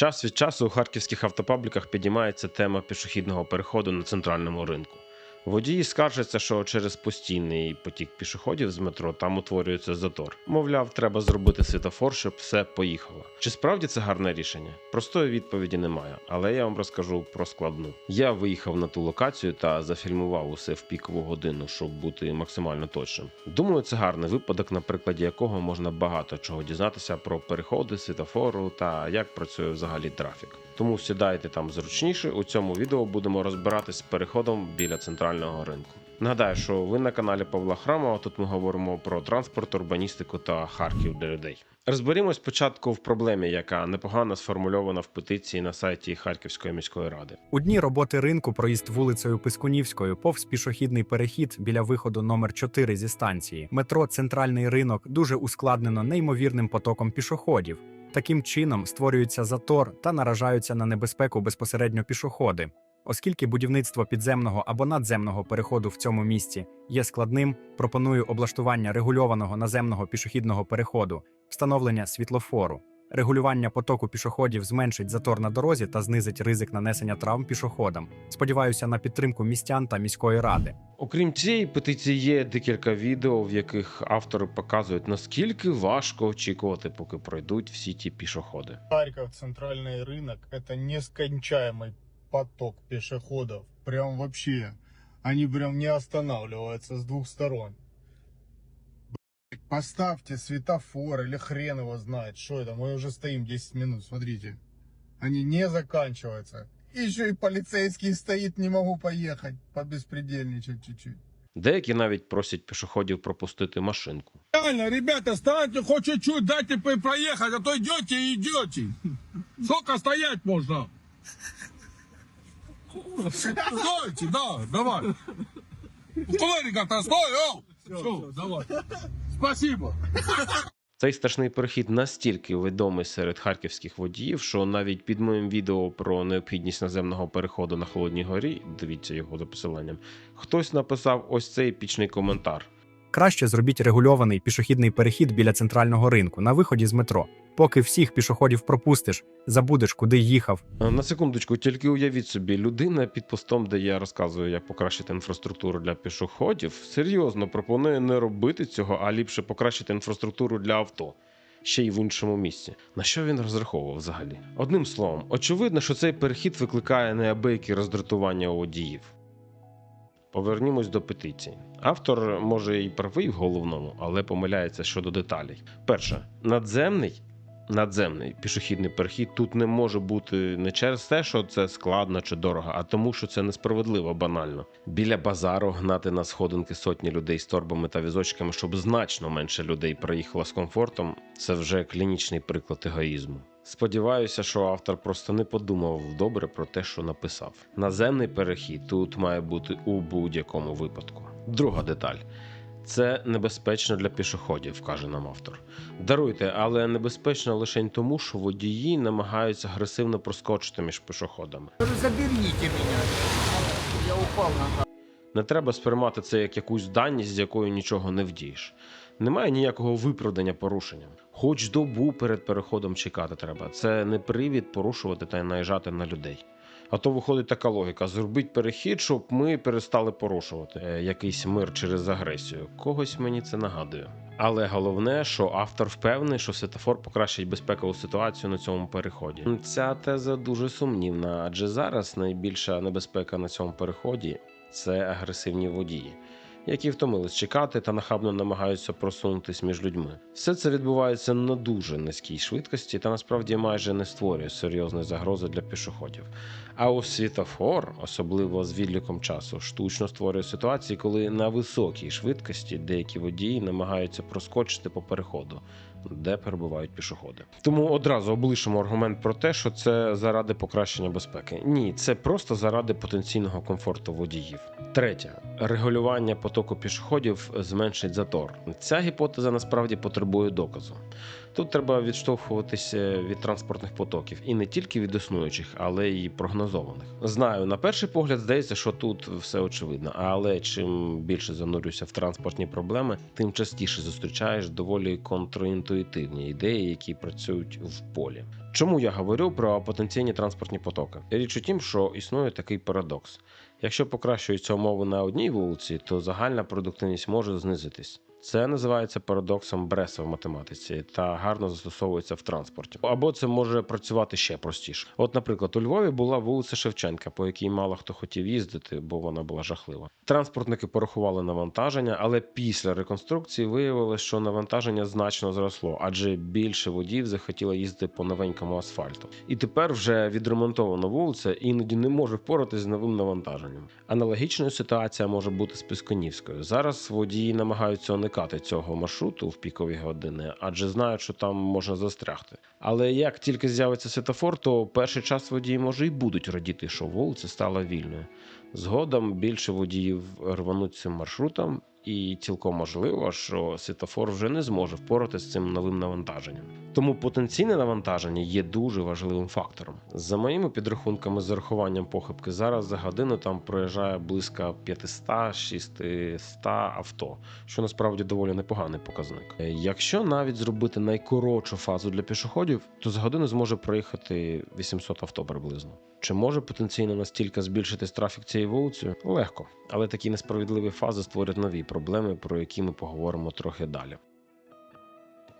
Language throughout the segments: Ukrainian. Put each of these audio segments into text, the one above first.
Час від часу у харківських автопабліках підіймається тема пішохідного переходу на центральному ринку. Водії скаржаться, що через постійний потік пішоходів з метро там утворюється затор. Мовляв, треба зробити світофор, щоб все поїхало. Чи справді це гарне рішення? Простої відповіді немає, але я вам розкажу про складну. Я виїхав на ту локацію та зафільмував усе в пікову годину, щоб бути максимально точним. Думаю, це гарний випадок, на прикладі якого можна багато чого дізнатися про переходи, світофору та як працює взагалі трафік. Тому сідайте там зручніше. У цьому відео будемо розбиратись з переходом біля центрального ринку. Нагадаю, що ви на каналі Павла Храмова. Тут ми говоримо про транспорт, урбаністику та Харків для людей. Розберімось спочатку в проблемі, яка непогано сформульована в петиції на сайті Харківської міської ради. У дні роботи ринку проїзд вулицею Пискунівською повз пішохідний перехід біля виходу номер 4 зі станції. Метро Центральний ринок дуже ускладнено неймовірним потоком пішоходів. Таким чином створюється затор та наражаються на небезпеку безпосередньо пішоходи. Оскільки будівництво підземного або надземного переходу в цьому місці є складним, пропоную облаштування регульованого наземного пішохідного переходу, встановлення світлофору. Регулювання потоку пішоходів зменшить затор на дорозі та знизить ризик нанесення травм пішоходам. Сподіваюся на підтримку містян та міської ради. Окрім цієї петиції, є декілька відео, в яких автори показують наскільки важко очікувати, поки пройдуть всі ті пішоходи. Харьков, центральный рынок, это нескончаемый поток пешеходов. Прям вообще, они прям не останавливаются с двух сторон. Блядь, Поставьте светофор или хрен его знает, что это. Мы уже стоим 10 минут, смотрите. Они не заканчиваются. Еще и полицейский стоит, не могу поехать. Побеспредельничать чуть-чуть. Деякі навіть просять пішоходів пропустити машинку. Реально, ребята, станьте хоть чуть-чуть, дайте по- проехать, а то идете и идете. Сколько стоять можно? Стойте, да, давай. Колоника-то стой, о! Всё, давай. Спасибо. Цей страшний перехід настільки відомий серед харківських водіїв, що навіть під моїм відео про необхідність наземного переходу на холодній горі, дивіться його за посиланням, хтось написав ось цей пічний коментар. Краще зробіть регульований пішохідний перехід біля центрального ринку на виході з метро. Поки всіх пішоходів пропустиш, забудеш, куди їхав. Е, На секундочку, тільки уявіть собі, людина під постом, де я розказую, як покращити інфраструктуру для пішоходів, серйозно пропонує не робити цього, а ліпше покращити інфраструктуру для авто. Ще й в іншому місці. На що він розраховував взагалі? Одним словом, очевидно, що цей перехід викликає неабиякі роздратування у водіїв. Повернімось до петиції. Автор може і правий в головному, але помиляється щодо деталей. Перше, надземний надземний пішохідний перехід тут не може бути не через те, що це складно чи дорого, а тому, що це несправедливо банально. Біля базару гнати на сходинки сотні людей з торбами та візочками, щоб значно менше людей проїхало з комфортом. Це вже клінічний приклад егоїзму. Сподіваюся, що автор просто не подумав добре про те, що написав. Наземний перехід тут має бути у будь-якому випадку. Друга деталь. Це небезпечно для пішоходів, каже нам автор. Даруйте, але небезпечно лише тому, що водії намагаються агресивно проскочити між пішоходами. Заберите меня. Я упал на Не треба сприймати це як якусь даність, з якою нічого не вдієш. Немає ніякого виправдання порушенням. Хоч добу перед переходом чекати треба. Це не привід порушувати та наїжджати на людей. А то виходить така логіка: зробіть перехід, щоб ми перестали порушувати е, якийсь мир через агресію. Когось мені це нагадує. Але головне, що автор впевнений, що світофор покращить безпекову ситуацію на цьому переході. Ця теза дуже сумнівна, адже зараз найбільша небезпека на цьому переході це агресивні водії, які втомились чекати та нахабно намагаються просунутись між людьми. Все це відбувається на дуже низькій швидкості та насправді майже не створює серйозної загрози для пішоходів. А у світофор, особливо з відліком часу, штучно створює ситуації, коли на високій швидкості деякі водії намагаються проскочити по переходу. Де перебувають пішоходи, тому одразу облишимо аргумент про те, що це заради покращення безпеки. Ні, це просто заради потенційного комфорту водіїв. Третє регулювання потоку пішоходів зменшить затор. Ця гіпотеза насправді потребує доказу. Тут треба відштовхуватися від транспортних потоків і не тільки від існуючих, але й прогнозованих. Знаю, на перший погляд здається, що тут все очевидно, але чим більше занурююся в транспортні проблеми, тим частіше зустрічаєш доволі контрінтуїтивні ідеї, які працюють в полі. Чому я говорю про потенційні транспортні потоки? Річ у тім, що існує такий парадокс. Якщо покращуються умови на одній вулиці, то загальна продуктивність може знизитись. Це називається парадоксом Бреса в математиці та гарно застосовується в транспорті. Або це може працювати ще простіше. От, наприклад, у Львові була вулиця Шевченка, по якій мало хто хотів їздити, бо вона була жахлива. Транспортники порахували навантаження, але після реконструкції виявилось, що навантаження значно зросло, адже більше водіїв захотіло їздити по новенькому асфальту. І тепер вже відремонтована вулиця іноді не може впоратись з новим навантаженням. Аналогічною ситуація може бути з Писконівською. Зараз водії намагаються уникати цього маршруту в пікові години, адже знають, що там можна застрягти. Але як тільки з'явиться світофор, то перший час водії може і будуть радіти, що вулиця стала вільною. Згодом більше водіїв рвануть цим маршрутом, і цілком можливо, що світофор вже не зможе впоратися з цим новим навантаженням. Тому потенційне навантаження є дуже важливим фактором. За моїми підрахунками, з урахуванням похибки, зараз за годину там проїжджає близько 500-600 авто, що насправді доволі непоганий показник. Е, Якщо навіть зробити найкоротшу фазу для пішоходів, то за годину зможе проїхати 800 авто приблизно. Чи може потенційно настільки збільшитись трафік цією вулицею? Легко, але такі несправедливі фази створять нові проблеми, про які ми поговоримо трохи далі.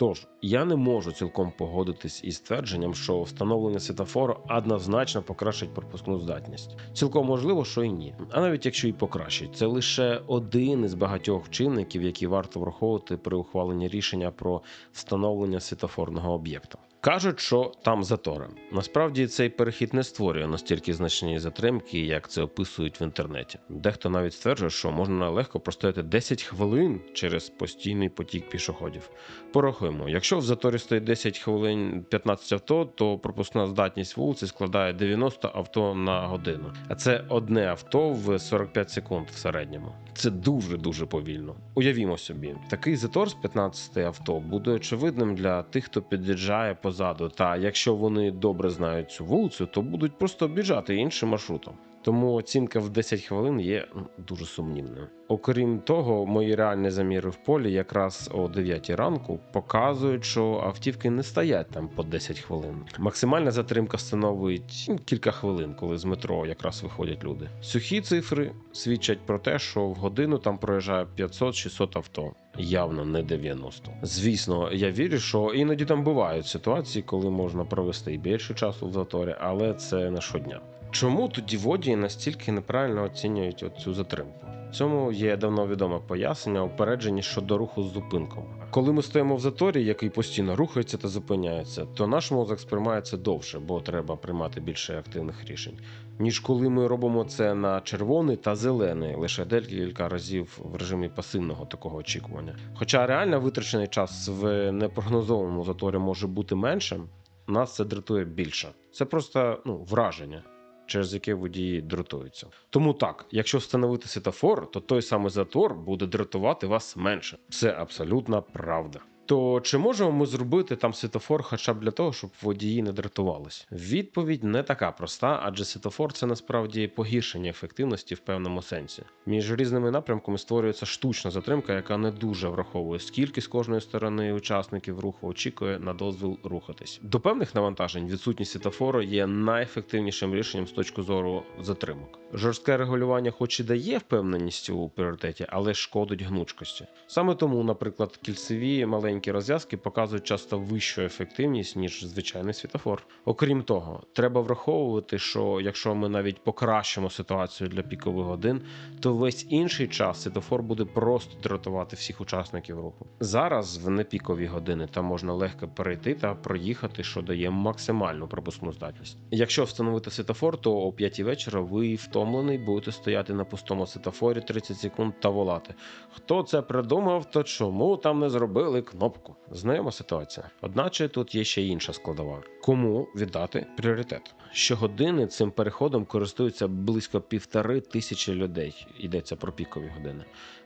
Тож я не можу цілком погодитись із твердженням, що встановлення світофору однозначно покращить пропускну здатність. Цілком можливо, що і ні. А навіть якщо і покращить, це лише один із багатьох чинників, які варто враховувати при ухваленні рішення про встановлення світофорного об'єкта. Кажуть, що там затори. Насправді цей перехід не створює настільки значні затримки, як це описують в інтернеті. Дехто навіть стверджує, що можна легко простояти 10 хвилин через постійний потік пішоходів. Порахуємо, якщо в заторі стоїть 10 хвилин 15 авто, то пропускна здатність вулиці складає 90 авто на годину. А це одне авто в 45 секунд в середньому. Це дуже дуже повільно. Уявімо собі, такий затор з 15 авто буде очевидним для тих, хто під'їжджає позаду. Та якщо вони добре знають цю вулицю, то будуть просто об'їжджати іншим маршрутом. Тому оцінка в 10 хвилин є дуже сумнівною. Окрім того, мої реальні заміри в полі якраз о 9 ранку показують, що автівки не стоять там по 10 хвилин. Максимальна затримка становить кілька хвилин, коли з метро якраз виходять люди. Сухі цифри свідчать про те, що в годину там проїжджає 500-600 авто. Явно не 90. Звісно, я вірю, що іноді там бувають ситуації, коли можна провести і більше часу в заторі, але це не щодня. Чому тоді водії настільки неправильно оцінюють цю затримку? Цьому є давно відоме пояснення упереджені щодо руху з зупинком. Коли ми стоїмо в заторі, який постійно рухається та зупиняється, то наш мозок сприймає це довше, бо треба приймати більше активних рішень, ніж коли ми робимо це на червоний та зелений лише декілька разів в режимі пасивного такого очікування. Хоча реально витрачений час в непрогнозованому заторі може бути меншим, нас це дратує більше. Це просто ну, враження через яке водії дратуються. Тому так, якщо встановити світофор, то той самий затор буде дратувати вас менше. Це абсолютна правда. То чи можемо ми зробити там світофор хоча б для того, щоб водії не дратувались? Відповідь не така проста, адже світофор це насправді погіршення ефективності в певному сенсі. Між різними напрямками створюється штучна затримка, яка не дуже враховує, скільки з кожної сторони учасників руху очікує на дозвіл рухатись. До певних навантажень відсутність світофору є найефективнішим рішенням з точки зору затримок. Жорстке регулювання, хоч і дає впевненість у пріоритеті, але шкодить гнучкості. Саме тому, наприклад, кільцеві маленькі розв'язки показують часто вищу ефективність ніж звичайний світофор. Окрім того, треба враховувати, що якщо ми навіть покращимо ситуацію для пікових годин, то весь інший час світофор буде просто дратувати всіх учасників руху. Зараз в непікові години там можна легко перейти та проїхати, що дає максимальну пропускну здатність. Якщо встановити світофор, то о 5 вечора ви втомлений будете стояти на пустому світофорі 30 секунд та волати. Хто це придумав, то чому там не зробили кнопку? Кнопку. Знайома ситуація. Одначе тут є ще інша складова: кому віддати пріоритет? Щогодини цим переходом користуються близько півтори тисячі людей. Йдеться про пікові години.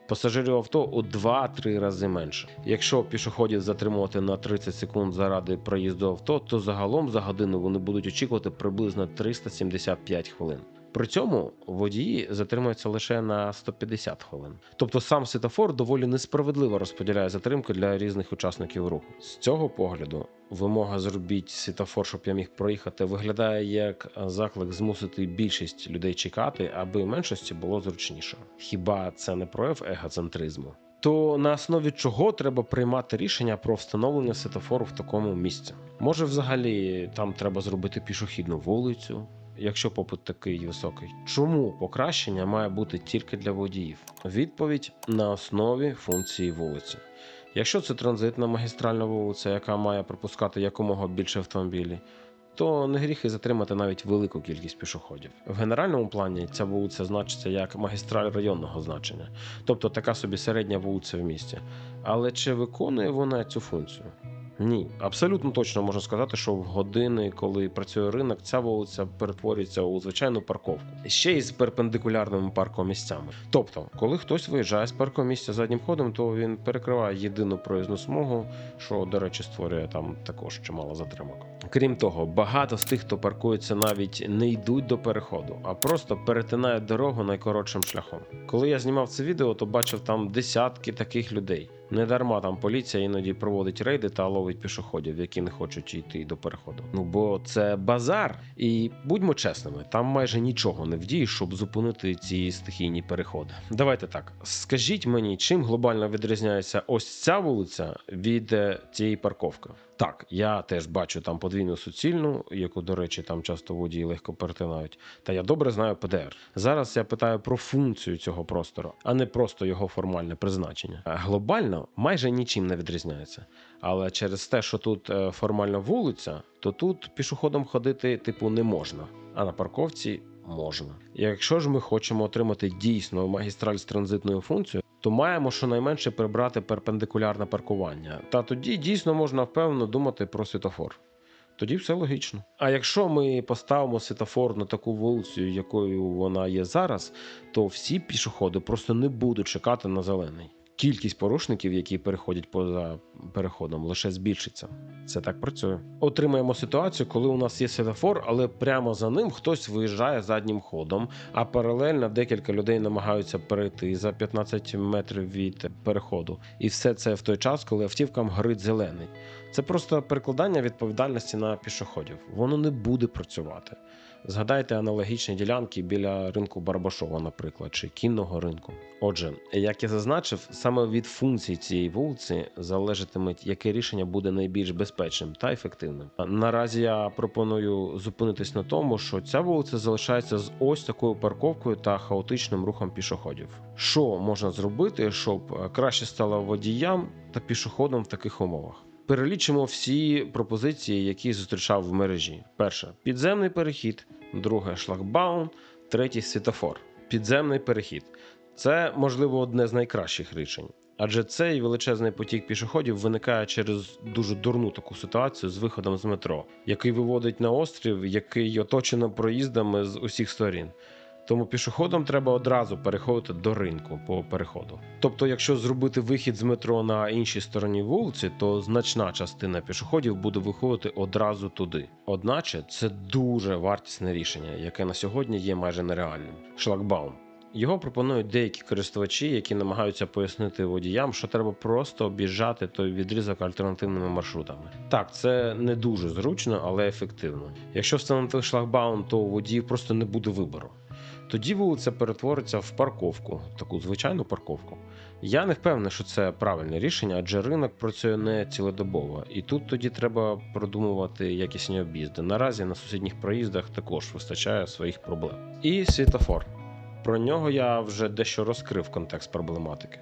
Пасажирів авто у 2-3 рази менше. Якщо пішоходів затримувати на 30 секунд заради проїзду авто, то загалом за годину вони будуть очікувати приблизно 375 хвилин. При цьому водії затримуються лише на 150 хвилин. Тобто сам світофор доволі несправедливо розподіляє затримку для різних учасників руху. З цього погляду вимога зробіть світофор, щоб я міг проїхати, виглядає як заклик змусити більшість людей чекати, аби меншості було зручніше. Хіба це не прояв егоцентризму? То на основі чого треба приймати рішення про встановлення світофору в такому місці? Може, взагалі там треба зробити пішохідну вулицю, якщо попит такий високий. Чому покращення має бути тільки для водіїв? Відповідь на основі функції вулиці. Якщо це транзитна магістральна вулиця, яка має пропускати якомога більше автомобілів, то не гріх і затримати навіть велику кількість пішоходів. В генеральному плані ця вулиця значиться як магістраль районного значення, тобто така собі середня вулиця в місті. Але чи виконує вона цю функцію? Ні, абсолютно точно можна сказати, що в години, коли працює ринок, ця вулиця перетворюється у звичайну парковку ще й з перпендикулярними паркомісцями. Тобто, коли хтось виїжджає з паркомісця заднім ходом, то він перекриває єдину проїзну смугу, що, до речі, створює там також чимало затримок. Крім того, багато з тих, хто паркується, навіть не йдуть до переходу, а просто перетинають дорогу найкоротшим шляхом. Коли я знімав це відео, то бачив там десятки таких людей. Не дарма там поліція іноді проводить рейди та ловить пішоходів, які не хочуть йти до переходу. Ну бо це базар, і будьмо чесними, там майже нічого не вдієш, щоб зупинити ці стихійні переходи. Давайте так. Скажіть мені, чим глобально відрізняється ось ця вулиця від е, цієї парковки? Так, я теж бачу там подвійну суцільну, яку, до речі, там часто водії легко перетинають. Та я добре знаю ПДР. Зараз я питаю про функцію цього простору, а не просто його формальне призначення. Глобально майже нічим не відрізняється. Але через те, що тут е, формально вулиця, то тут пішоходом ходити типу не можна, а на парковці можна. Якщо ж ми хочемо отримати дійсно магістраль з транзитною функцією, то маємо щонайменше прибрати перпендикулярне паркування. Та тоді дійсно можна впевнено думати про світофор. Тоді все логічно. А якщо ми поставимо світофор на таку вулицю, якою вона є зараз, то всі пішоходи просто не будуть чекати на зелений. Кількість порушників, які переходять поза переходом, лише збільшиться. Це так працює. Отримаємо ситуацію, коли у нас є світофор, але прямо за ним хтось виїжджає заднім ходом, а паралельно декілька людей намагаються перейти за 15 метрів від переходу. І все це в той час, коли автівкам горить зелений. Це просто перекладання відповідальності на пішоходів. Воно не буде працювати. Згадайте аналогічні ділянки біля ринку Барбашова, наприклад, чи кінного ринку. Отже, як я зазначив, саме від функцій цієї вулиці залежатиме, яке рішення буде найбільш безпечним та ефективним. Наразі я пропоную зупинитись на тому, що ця вулиця залишається з ось такою парковкою та хаотичним рухом пішоходів. Що можна зробити, щоб краще стало водіям та пішоходам в таких умовах? Перелічимо всі пропозиції, які зустрічав в мережі: перше підземний перехід, друге шлагбаум, третій світофор. Підземний перехід це можливо одне з найкращих рішень. Адже цей величезний потік пішоходів виникає через дуже дурну таку ситуацію з виходом з метро, який виводить на острів, який оточено проїздами з усіх сторін. Тому пішоходам треба одразу переходити до ринку по переходу. Тобто, якщо зробити вихід з метро на іншій стороні вулиці, то значна частина пішоходів буде виходити одразу туди. Одначе це дуже вартісне рішення, яке на сьогодні є майже нереальним. Шлагбаум. Його пропонують деякі користувачі, які намагаються пояснити водіям, що треба просто об'їжджати той відрізок альтернативними маршрутами. Так, це не дуже зручно, але ефективно. Якщо встановити шлагбаум, то у водіїв просто не буде вибору. Тоді вулиця перетвориться в парковку, таку звичайну парковку. Я не впевнений, що це правильне рішення, адже ринок працює не цілодобово, і тут тоді треба продумувати якісні об'їзди. Наразі на сусідніх проїздах також вистачає своїх проблем. І світофор. Про нього я вже дещо розкрив контекст проблематики.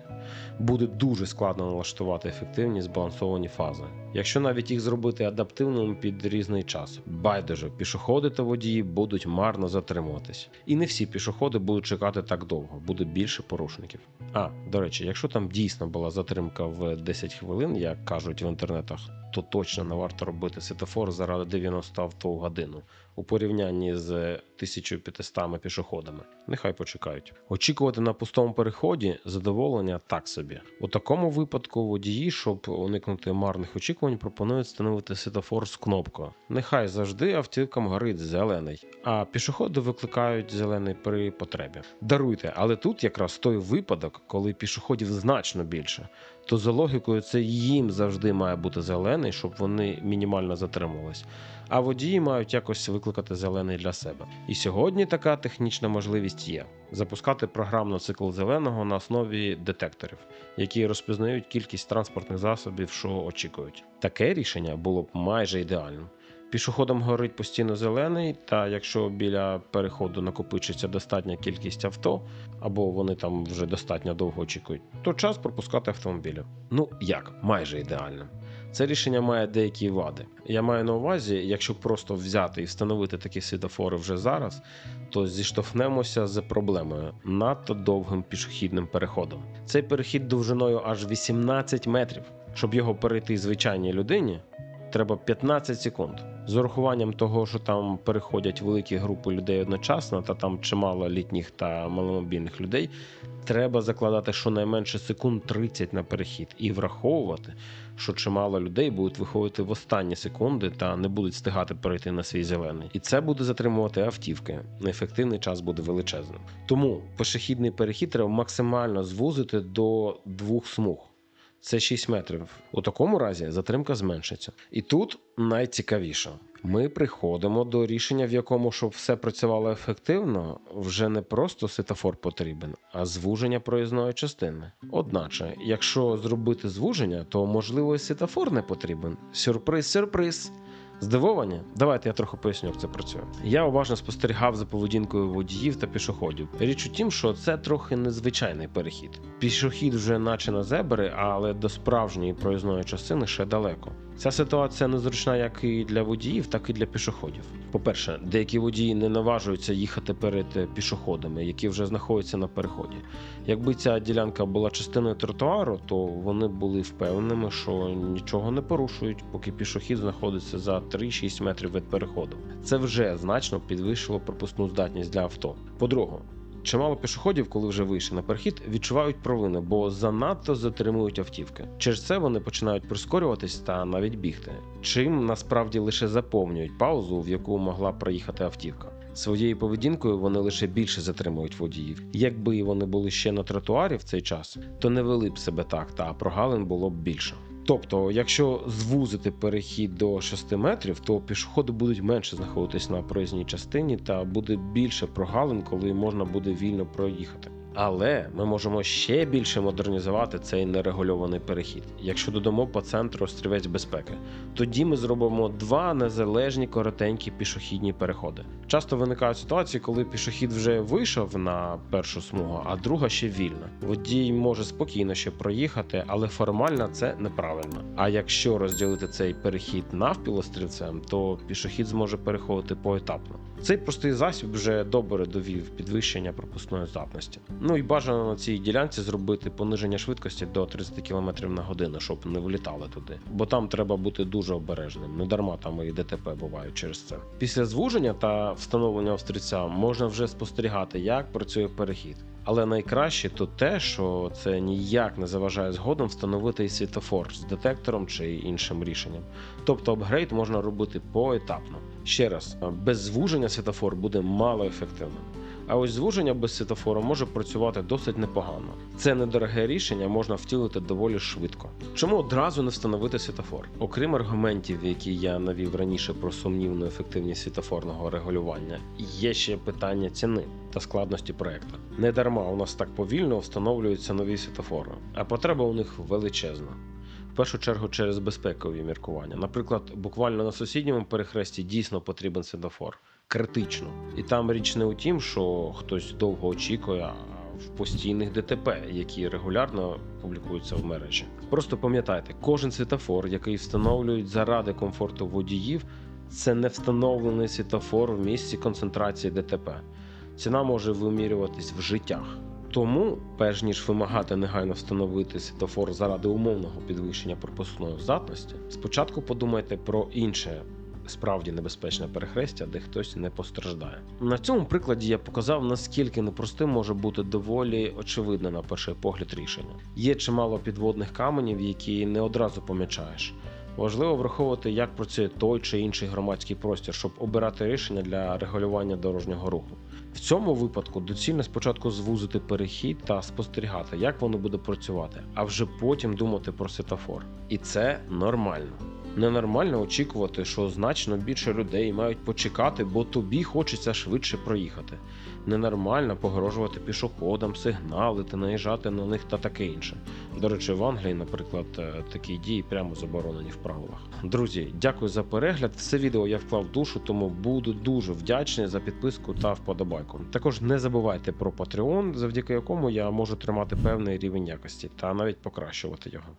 Буде дуже складно налаштувати ефективні збалансовані фази, якщо навіть їх зробити адаптивними під різний час. Байдуже, пішоходи та водії будуть марно затримуватись. І не всі пішоходи будуть чекати так довго, буде більше порушників. А, до речі, якщо там дійсно була затримка в 10 хвилин, як кажуть в інтернетах, то точно не варто робити світофор заради 90 авто в годину у порівнянні з 1500 пішоходами. Нехай почекають. Очікувати на пустому переході задоволення так собі. У такому випадку водії, щоб уникнути марних очікувань, пропонують встановити світофор з кнопкою. Нехай завжди автівкам горить зелений, а пішоходи викликають зелений при потребі. Даруйте, але тут якраз той випадок, коли пішоходів значно більше. То за логікою це їм завжди має бути зелений, щоб вони мінімально затримувались. А водії мають якось викликати зелений для себе. І сьогодні така технічна можливість є: запускати програмно цикл зеленого на основі детекторів, які розпізнають кількість транспортних засобів, що очікують. Таке рішення було б майже ідеальним. Пішоходам горить постійно зелений, та якщо біля переходу накопичиться достатня кількість авто, або вони там вже достатньо довго очікують, то час пропускати автомобілі. Ну як, майже ідеально. Це рішення має деякі вади. Я маю на увазі, якщо просто взяти і встановити такі світофори вже зараз, то зіштовхнемося з проблемою надто довгим пішохідним переходом. Цей перехід довжиною аж 18 метрів. Щоб його перейти звичайній людині, треба 15 секунд. З урахуванням того, що там переходять великі групи людей одночасно, та там чимало літніх та маломобільних людей, треба закладати щонайменше секунд 30 на перехід і враховувати, що чимало людей будуть виходити в останні секунди та не будуть встигати перейти на свій зелений. І це буде затримувати автівки. Ефективний час буде величезним. Тому пішохідний перехід треба максимально звузити до двох смуг. Це 6 метрів. У такому разі затримка зменшиться. І тут найцікавіше. Ми приходимо до рішення, в якому, щоб все працювало ефективно, вже не просто світофор потрібен, а звуження проїзної частини. Одначе, якщо зробити звуження, то можливо і світофор не потрібен. Сюрприз, сюрприз. Здивовані? Давайте я трохи поясню, як це працює. Я уважно спостерігав за поведінкою водіїв та пішоходів. Річ у тім, що це трохи незвичайний перехід. Пішохід вже наче на зебри, але до справжньої проїзної частини ще далеко. Ця ситуація незручна як і для водіїв, так і для пішоходів. По-перше, деякі водії не наважуються їхати перед пішоходами, які вже знаходяться на переході. Якби ця ділянка була частиною тротуару, то вони були впевненими, що нічого не порушують, поки пішохід знаходиться за 3-6 метрів від переходу. Це вже значно підвищило пропускну здатність для авто. По-друге, Чимало пішоходів, коли вже вийшли на перехід, відчувають провини, бо занадто затримують автівки. Через це вони починають прискорюватись та навіть бігти, чим насправді лише заповнюють паузу, в яку могла проїхати автівка. Своєю поведінкою вони лише більше затримують водіїв. Якби вони були ще на тротуарі в цей час, то не вели б себе так, та прогалин було б більше. Тобто, якщо звузити перехід до 6 метрів, то пішоходи будуть менше знаходитись на проїзній частині та буде більше прогалин, коли можна буде вільно проїхати. Але ми можемо ще більше модернізувати цей нерегульований перехід, якщо додамо по центру острівець безпеки. Тоді ми зробимо два незалежні коротенькі пішохідні переходи. Часто виникають ситуації, коли пішохід вже вийшов на першу смугу, а друга ще вільна. Водій може спокійно ще проїхати, але формально це неправильно. А якщо розділити цей перехід навпіл острівцем, то пішохід зможе переходити поетапно. Цей простий засіб вже добре довів підвищення пропускної здатності. Ну і бажано на цій ділянці зробити пониження швидкості до 30 км на годину, щоб не влітали туди. Бо там треба бути дуже обережним. Не дарма там і ДТП бувають через це. Після звуження та встановлення острівця можна вже спостерігати, як працює перехід. Але найкраще тут те, що це ніяк не заважає згодом встановити і світофор з детектором чи іншим рішенням. Тобто апгрейд можна робити поетапно. Ще раз, без звуження світофор буде мало ефективним. А ось звуження без світофору може працювати досить непогано. Це недороге рішення можна втілити доволі швидко. Чому одразу не встановити світофор? Окрім аргументів, які я навів раніше про сумнівну ефективність світофорного регулювання, є ще питання ціни та складності проекту. Не дарма у нас так повільно встановлюються нові світофори, а потреба у них величезна. В першу чергу через безпекові міркування. Наприклад, буквально на сусідньому перехресті дійсно потрібен світофор. Критично. І там річ не у тім, що хтось довго очікує, в постійних ДТП, які регулярно публікуються в мережі. Просто пам'ятайте, кожен світофор, який встановлюють заради комфорту водіїв, це не встановлений світофор в місці концентрації ДТП. Ціна може вимірюватись в життях. Тому, перш ніж вимагати негайно встановити світофор заради умовного підвищення пропускної здатності, спочатку подумайте про інше справді небезпечне перехрестя, де хтось не постраждає. На цьому прикладі я показав, наскільки непростим може бути доволі очевидне на перший погляд рішення. Є чимало підводних каменів, які не одразу помічаєш. Важливо враховувати, як працює той чи інший громадський простір, щоб обирати рішення для регулювання дорожнього руху. В цьому випадку доцільно спочатку звузити перехід та спостерігати, як воно буде працювати, а вже потім думати про світофор. І це нормально. Ненормально очікувати, що значно більше людей мають почекати, бо тобі хочеться швидше проїхати. Ненормально погрожувати пішоходам, сигналити, наїжджати на них та таке інше. До речі, в Англії, наприклад, е, такі дії прямо заборонені в правилах. Друзі, дякую за перегляд. Все відео я вклав душу, тому буду дуже вдячний за підписку та вподобайку. Також не забувайте про Patreon, завдяки якому я можу тримати певний рівень якості та навіть покращувати його.